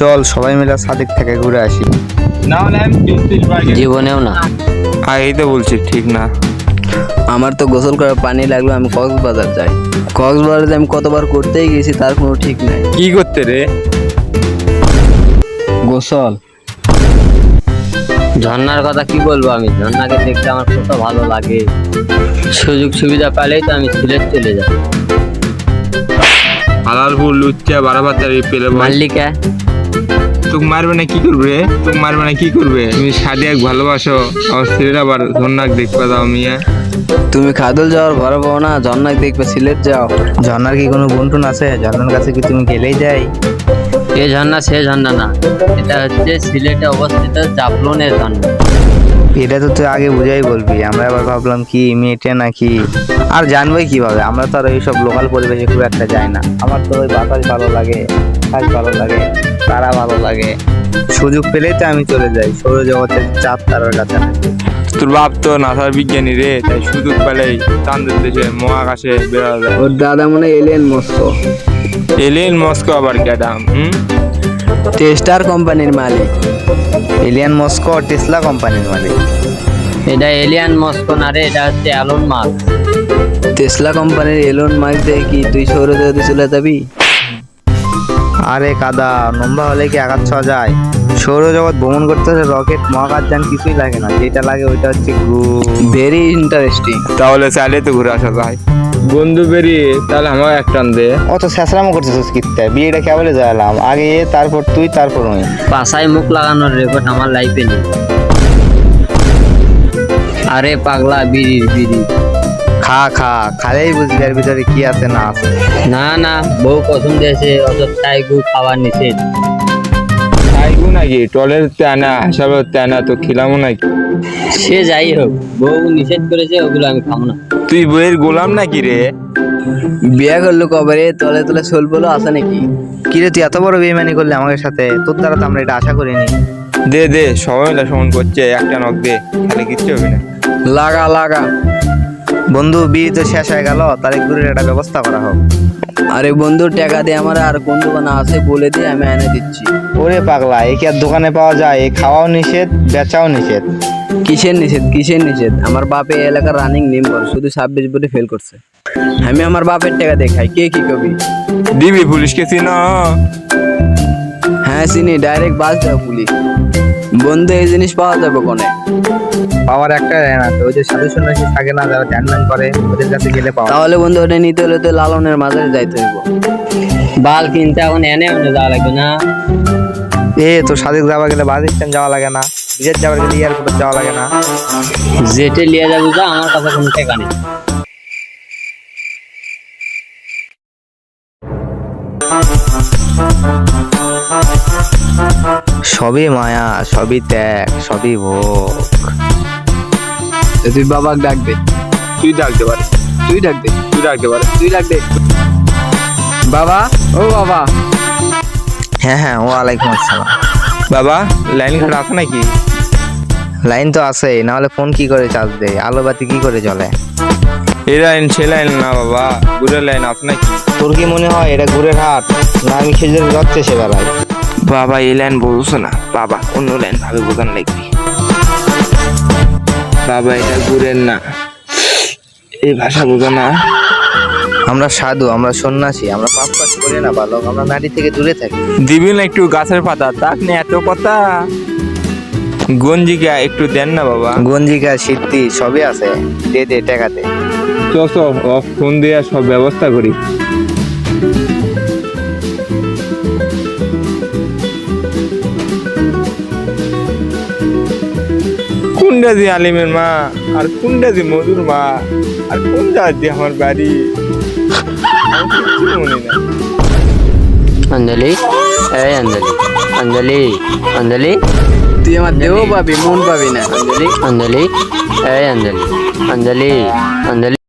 চল সবাই মিলে সাদিক থেকে ঘুরে আসি। না হলে আমি চৌত্রিশ বার জীবনেও না। আর এই তো বলছি ঠিক না। আমার তো গোসল করার পানি লাগল আমি কক্সবাজার যাই। কক্সবাজারে আমি কতবার করতেই গেছি তার কোনো ঠিক নাই। কি করতে রে? গোসল। ঝর্ণার কথা কি বলব আমি? ঝর্ণাকে দেখতে আমার কত ভালো লাগে। সুযোগ সুবিধা পেলেই তো আমি সিলেট চলে যাই। হালালপুর লুচ্চা বারাবাতারি পেলে মাল্লিকা তোকে মারবে না কি করবে? তোকে মারবে না কি করবে? তুমি সাদিয়াক ভালোবাসো আমার ছেলেরা আবার ধন্যাক দেখবে দাও মিয়া। তুমি খাদল যাওয়ার ভরা পাও না ঝর্ণাকে দেখবে সিলেট যাও। ঝর্ণার কি কোনো বন্টুন আছে? ঝর্ণার কাছে কি তুমি গেলেই যাই? এ ঝর্ণা সে ঝর্ণা না। এটা হচ্ছে সিলেটে অবস্থিত জাফলনের ঝর্ণা এটা তো তুই আগে বুঝাই বলবি। আমরা আবার ভাবলাম কি মেয়েটে নাকি? আর জানবোই কীভাবে? আমরা তো আর এইসব লোকাল পরিবেশে খুব একটা যাই না। আমার তো ওই বাতাস ভালো লাগে কাজ ভালো লাগে তারা ভালো লাগে। সুযোগ পেলেই তো আমি চলে যাই। সৌরজগতের চাপ তারার কাছে তোর বাপ তো নাসার বিজ্ঞানী রে তাই সুযোগ পেলেই চান্দের দেশে মহাকাশে বেরোয়া ওর দাদা মনে এলিয়েন মস্কো। এলিয়েন মস্কো আবার ক্যাডাম হুম? টেস্টার কোম্পানির মালিক এলিয়ান মস্কো টেসলা কোম্পানির মালিক এটা এলিয়ান মস্কো না রে এটা হচ্ছে অ্যালন মার্ক টেসলা কোম্পানির এলন মার্ক দিয়ে কি তুই সৌরজগতে চলে যাবি আরে কাদা লম্বা হলে কি আঘাত ছোঁয়া যায়? সৌরজগৎ ভ্রমণ করতে হলে রকেট মহাকাশ যান কিছুই লাগে না। যেটা লাগে ওইটা হচ্ছে ভেরি ইন্টারেস্টিং তাহলে চাইলে তো ঘুরে আসা যায়। বন্ধু বেরিয়ে তাহলে আমার এক টান দে। অত স্যাঁচড়ামো করতেছিস কিত্তে? বিয়েটা কেবলে যাইলাম আগে এ তারপর তুই তারপর ওই পাশায় মুখ লাগানোর রেকর্ড আমার লাইফে নেই। আরে পাগলা বিড়ির বিড়ি। খা খা। খালেই বুঝবি এর ভিতরে কি আছে না আছে। না না বউ পছন্দ এসে অত চাই গু খাবার নিষেধ খাইবো নাকি? টলের তেনা হিসাবে তেনা তো খিলামো নাকি? সে যাই হোক বউ নিষেধ করেছে ওগুলো আমি খাব না। তুই বইয়ের গোলাম নাকি রে? বিয়ে করল কবারে তলে তলে সোল বলো আছে নাকি? কিরে তুই এত বড় বেইমানি করলি আমাদের সাথে? তোর দ্বারা তো আমরা এটা আশা করিনি। দে দে সবাই মিলে সমান করছে একটা নখ দে তাহলে কিচ্ছু হবে না। লাগা লাগা। বন্ধু বিয়ে তো শেষ হয়ে গেল তারিখ দূরের একটা ব্যবস্থা করা হোক। আরে বন্ধুর টাকা দিয়ে আমার আর কোন দোকানে আছে বলে দিয়ে আমি এনে দিচ্ছি। ওরে পাগলা এ কি আর দোকানে পাওয়া যায়? এ খাওয়াও নিষেধ বেচাও নিষেধ। কিসের নিষেধ কিসের নিষেধ? আমার বাপে এলাকার রানিং মেম্বার শুধু ছাব্বিশ বলে ফেল করছে। আমি আমার বাপের টাকা দেখাই কে কি কবি? দিবি পুলিশকে চিন হ্যাঁ চিনি ডাইরেক্ট বাস দাও পুলিশ। বন্ধু এই জিনিস পাওয়া যাবে কোনে? পাওয়ার একটা না ওই যে সাধু সন্ন্যাসী থাকে না যারা ধ্যান করে ওদের কাছে গেলে পাওয়া তাহলে বন্ধু ওটা নিতে হলে তো লালনের মাঝে যাইতে হইব। বাল কিনতে এখন এনে এনে যাওয়া লাগবে না? এ তো সাদিক যাওয়া গেলে বাস স্ট্যান্ড যাওয়া লাগে না বিদেশ যাওয়ার গেলে এয়ারপোর্টে যাওয়া লাগে না। যেটে লিয়ে যাব যা আমার কাছে কোনো টাকা নেই। সবই মায়া সবই ত্যাগ সবই ভোগ। তো তুই বাবাকে ডাক দে তুই ডাকতে পারিস। তুই ডাক দে তুই ডাকতে পারিস। তুই ডাক দে বাবা ও বাবা। হ্যাঁ হ্যাঁ ওয়ালাইকুম আসসালাম। বাবা লাইন ঘাট আছে নাকি? লাইন তো আছে না হলে ফোন কি করে চার্জ দেয়? আলো বাতি কি করে চলে এই লাইন সে লাইন না বাবা ঘুরে লাইন আছে নাকি? তোর কি মনে হয় এটা ঘুরের হাট? না আমি খেজুর যাচ্ছে সে বেলায়। বাবা এই লাইন বলছো না। বাবা অন্য লাইন ভাবে বোঝান লাগবে। বাবা এটা ঘুরেন না। এই ভাষা বোঝো না। আমরা সাধু আমরা সন্ন্যাসী আমরা পাপ কাজ করি না বালক আমরা নারী থেকে দূরে থাকি। দিবি না একটু গাছের পাতা? তাক না এত কথা। গঞ্জিকা একটু দেন না বাবা। গঞ্জিকা সিদ্ধি সবই আছে। দে দে টাকাতে চ চ ফোন দিয়ে সব ব্যবস্থা করি। কোনটা দি আলিমের মা আর কোনটা দি মধুর মা আর কোন দি আমার বাড়ি? মনে না অঞ্জলি এই অঞ্জলি অঞ্জলি অঞ্জলি। তুই আমার দেহ পাবি মন পাবি না। অঞ্জলি অঞ্জলি এই অঞ্জলি অঞ্জলি অঞ্জলি।